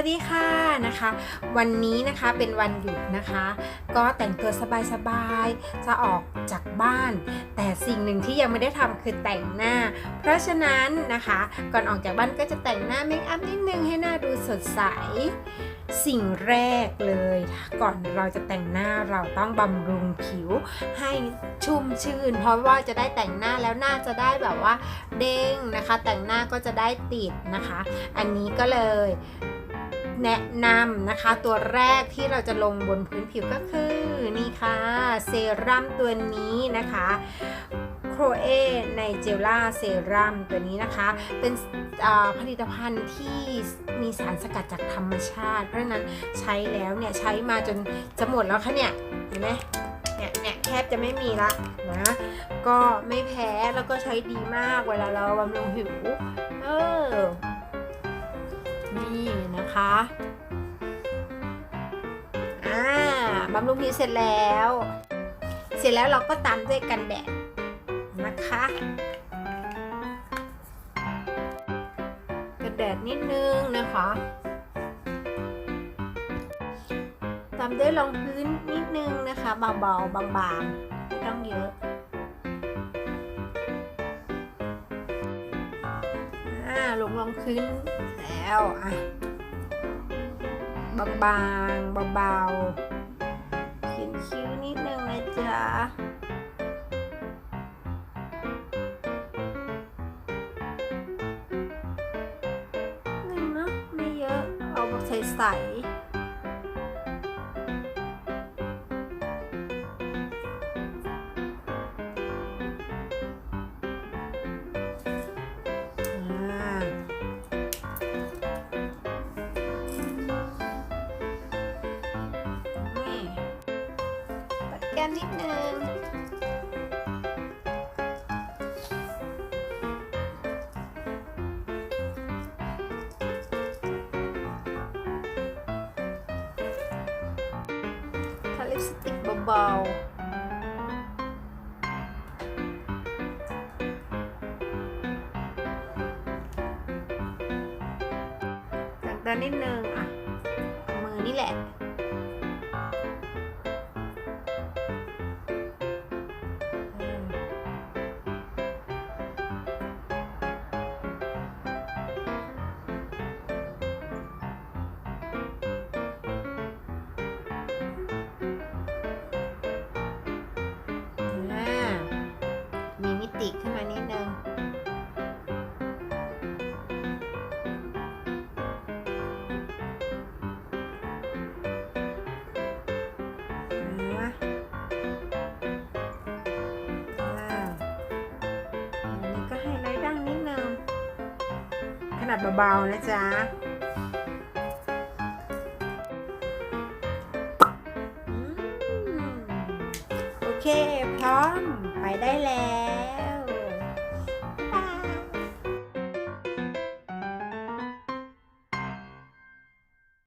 วัสดีค่ะนะคะ วันนี้นะคะเป็นวันหยุดนะคะ ก็แต่งตัวสบายๆจะออกจากบ้าน แต่สิ่งหนึ่งที่ยังไม่ได้ทำคือแต่งหน้า เพราะฉะนั้นนะคะ ก่อนออกจากบ้านก็จะแต่งหน้าเมคอัพนิดนึงให้หน้าดูสดใส สิ่งแรกเลย ก่อนเราจะแต่งหน้าเราต้องบำรุงผิวให้ชุ่มชื่น เพราะว่าจะได้แต่งหน้าแล้วหน้าจะได้แบบว่าเด้งนะคะ แต่งหน้าก็จะได้ติดนะคะ อันนี้ก็เลย แนะนำนะคะ ตัวแรกที่เราจะลงบนพื้นผิวก็คือนี่ค่ะ เซรั่มตัวนี้นะคะโครเอในเจลล่าเซรั่มตัวนี้นะคะ เป็นผลิตภัณฑ์ที่มีสารสกัดจากธรรมชาติ เพราะฉะนั้นใช้แล้วเนี่ย ใช้มาจนจะหมดแล้วค่ะเนี่ยเห็นไหมเนี่ยเนี่ยแทบจะไม่มีละนะก็ไม่แพ้แล้วก็ใช้ดีมากเวลาเราบำรุงผิวเออ นี่นะคะอ่าบำรุงผิวเสร็จแล้ว เสร็จแล้วเราก็ตามด้วยกันแดดนะคะกันแดดนิดนึงนะคะ ตามด้วยรองพื้นนิดนึงนะคะเบาๆบางๆไม่ต้องเยอะ ลงรองพื้นแล้วอะบางๆเบาๆเขียนคิ้วนิดนึงนะจ๊ะนึงเนาะไม่เยอะเอาแบบใส ก้มนิดนึงทาลิปสติกเบาๆแต่งตานิดนึงอะ มือนี่แหละ มีมิติขึ้นมานิดนึงอ่าอ่าอันนี้ก็ไฮไลท์ดังนิดนึงขนาดเบาๆ นะจ๊ะ โอเค พร้อม ไปได้แล้ว